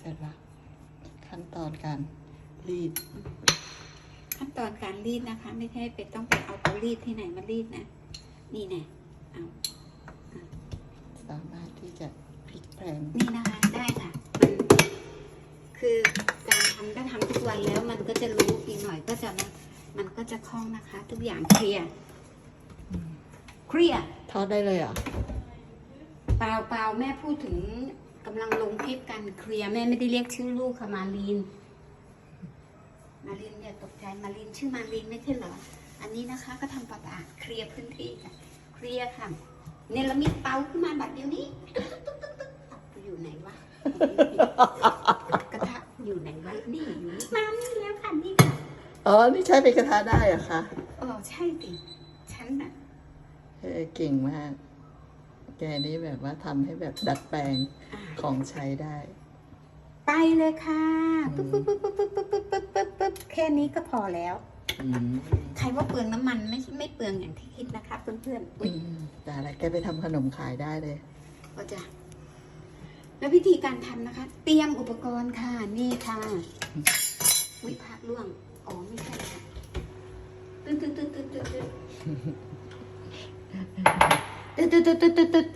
เสร็จแล้วขั้นตอนการรีด ขั้นตอนการรีดนะคะ ไม่ใช่ไปต้องไปเอาเตารีดที่ไหนมารีดนะ นี่แน่เอาสามารถที่จะพลิกแพลงนี่นะคะได้ค่ะมันคือการทำถ้าทำทุกวันแล้วมันก็จะรู้อีกหน่อยก็จะมามันก็จะคล่องนะคะ ทุกอย่างเคลียร์เคลียร์ทอดได้เลยเหรอเปล่าเปล่าแม่พูดถึง กำลังลงคลิปกันเคลียร์แม่ไม่ได้เรียกชื่อลูกค่ะมาลีนมาลีนอย่าตกใจมาลีนชื่อมาลีนไม่ใช่เหรอ อันนี้นะคะก็ทำประดาเคลียร์พื้นที่ค่ะเคลียร์ค่ะเนรมิตเตาขึ้นมาบัดเดียวนี้ตึ๊กตึ๊กตึ๊กตึ๊กตึ๊กอยู่ไหนวะกระทะอยู่ไหนวะนี่อยู่นี่มานี่แล้วค่ะนี่ค่ะอ๋อ นี่ใช้เป็นกระทะได้เหรอคะอ๋อใช่สิฉันน่ะเออเก่งมาก แกนี่แบบว่าทำให้แบบดัดแปลงอ่าของใช้ได้ ไปเลยค่ะอืปึ๊บมปึ๊บปึ๊บปึ๊บปึ๊บปึ๊บปึ๊บปึ๊บปึ๊บแค่นี้ก็พอแล้ว อืมใครว่าเปลืองน้ำมันไม่ไม่เปลืองอย่างที่คิดนะคะเพื่อนๆอือุ๊ยมแต่อะไรแกไปทำขนมขายได้เลย ก็จะแล้ววิธีการทำนะคะ เตรียมอุปกรณ์ค่ะ นี่ค่ะวิพากล่วง อ๋อไม่ใช่ค่ะตึ๊ดตึ๊ดตึ๊ดตึ๊ดตึ๊ดตึ๊ด ตึ๊ดตึ๊ดตึ๊ดตึ๊ดตึ๊ด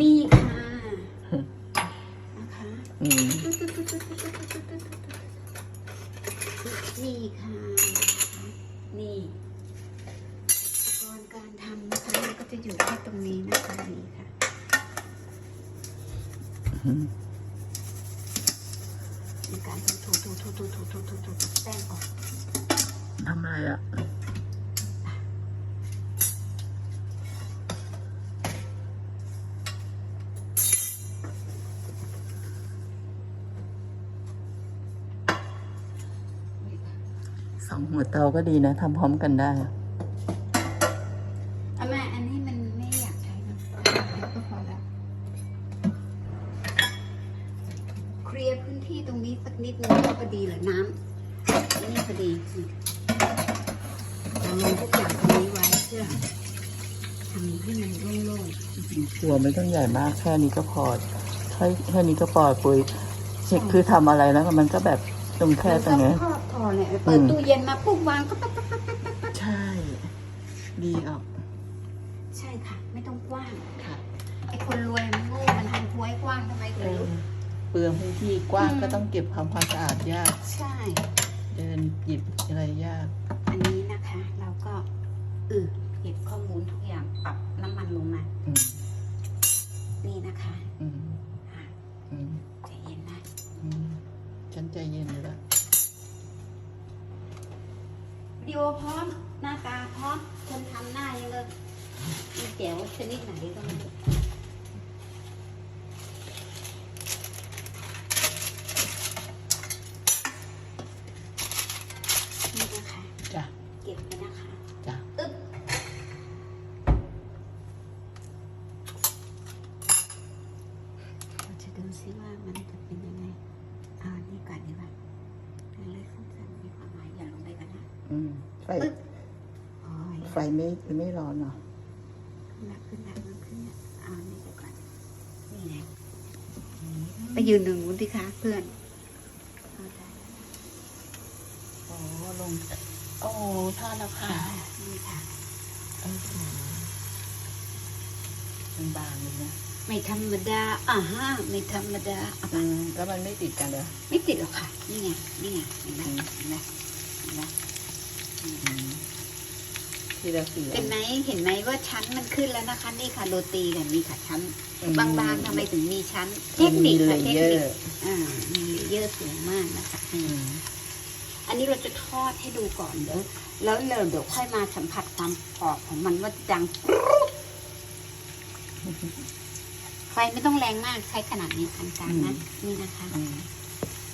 นี่ค่ะนะคะอืมนี่ค่ะนี่อุปกรณ์การทำนะคะมันก็จะอยู่แค่ตรงนี้นะคะนี่ค่ะในการถูถูถูถูถูถูถูถูแป้งออกทำอะไรอะ สองหัวเตาก็ดีนะทำพร้อมกันได้เอาแม่อันนี้มันไม่อยากใช้นะเดี๋ยวก็พอแล้วเคลียร์พื้นที่ตรงนี้สักนิดนึงก็พอดีเหรอน้ำนี่พอดีเราลงทุกอย่างตรงนี้ไว้เพื่อทำให้มันโล่งๆหัวไม่ต้องใหญ่มากแค่นี้ก็พอแค่แค่นี้ก็พอปุยเช็คคือทำอะไรแล้วมันก็แบบตรงแค่ตรงเนี้ยมันก็ทอดพอ เนี่ยเปิดตู้เย็นมาปุ๊บวางก็ปั๊บปั๊บปั๊บปั๊บปั๊บใช่ ดีออกใช่ค่ะ ไม่ต้องกว้างค่ะไอ้คนรวยมันโง่มันทำห้วยกว้างทำไมเอถึงอเปลืองพื้นที่กว้างอืมก็ต้องเก็บความความสะอาดยาก ใช่ เดินหยิบอะไรยาก อันนี้นะคะ เราก็เออเก็บข้อมูลทุกอย่างปรับน้ำมันลงมา อืมนี่นะคะ อืม ดิโอพร้อม หน้าตาพร้อม คนทำหน้ายังเลยมีแจ๋วชนิดไหนก็ไม่ ไฟปึ๊บโอ้ยไฟไม่ไม่ร้อนเหรอขึ้นหนักขึ้นหนักมันขึ้นหนักเอาอันนี้เดี๋ยวก่อนนี่ไงไปยืนตรงนู้นดิคะเพื่อนเอาได้โอ้ลง โอ้ทอดแล้วค่ะค่ะนี่ค่ะเออมันบางเลยนะไม่ธรรมดาอ่าฮะไม่ธรรมดาเอาไปอืมแล้วมันไม่ติดกันเหรอไม่ติดหรอกค่ะ นี่ไงนี่ไงเห็นไหมเห็นไหมเห็นไหมอืม ทีละสี่เห็นไหมเห็นไหมว่าชั้นมันขึ้นแล้วนะคะ นี่ค่ะโรตีกันนี่ค่ะชั้น อืม บางๆทำไมถึงมีชั้น เทมันคนิมีคเลค่ะเทคเยอนิคร์อ่ามีเลเยอร์สูงมากนะคะ อืมอันนี้เราจะทอดให้ดูก่อนเดี๋ยวแล้วเดี๋ยวเดี๋ยวค่อยมาสัมผัสความกรอบของมันว่าดังกรุ๊ดไฟไม่ต้องแรงมากใช้ขนาดนี้ปานกลางนะนี่นะคะ อืม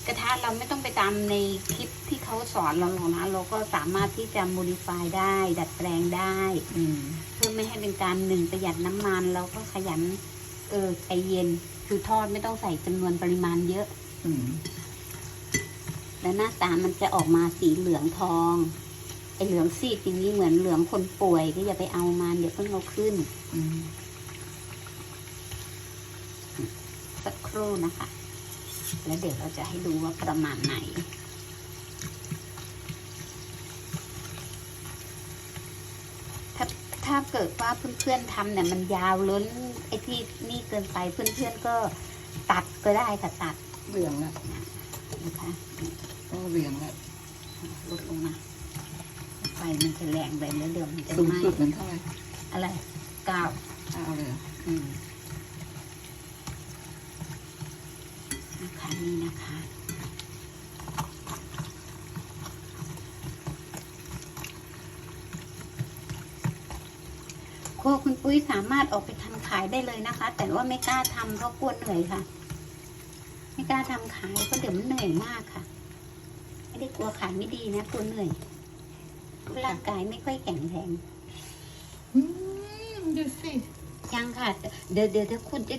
กระทะเราไม่ต้องไปตามในคลิปที่เขาสอนเราหรอกนะเราก็สามารถที่จะ modify ได้ ดัดแปลงได้อืมเพื่อไม่ให้เป็นการหนึ่งประหยัดน้ำมันเราก็ขยัน เออใจเย็น คือทอดไม่ต้องใส่จำนวนปริมาณเยอะอืมแล้วหน้าตามันจะออกมาสีเหลืองทองไอเหลืองซีดอย่างนี้เหมือนเหลืองคนป่วยก็อย่าไปเอามันเดี๋ยวเพิ่งเอาขึ้นอืมรู่นะคะ แล้วเดี๋ยวเราจะให้ดูว่าประมาณไหน ถ้าถ้าเกิดว่าเพื่อนๆทำเนี่ยมันยาวล้นไอ้ที่นี่เกินไปเพื่อนๆก็ตัดก็ได้ค่ะตัดเหวี่ยงละนะคะต้องเหวี่ยงละลดลงมาไฟมันจะแรงไปแล้วเดี๋ยวมันจะสูงไหม้สุดมันเท่าไหร่อะไรเก้าเอาเลยเหรออืม นะคะนี่นะคะครัวคุณปุ้ยสามารถออกไปทำขายได้เลยนะคะ แต่ว่าไม่กล้าทำเพราะกลัวเหนื่อยค่ะ ไม่กล้าทำขายเพราะเดี๋ยวมันเหนื่อยมากค่ะ ไม่ได้กลัวขายไม่ดีนะกลัวเหนื่อยร่างกายไม่ค่อยแข็งแรงอืมดูสิยังค่ะ เดี๋ยวเดี๋ยวถ้าคุณจะ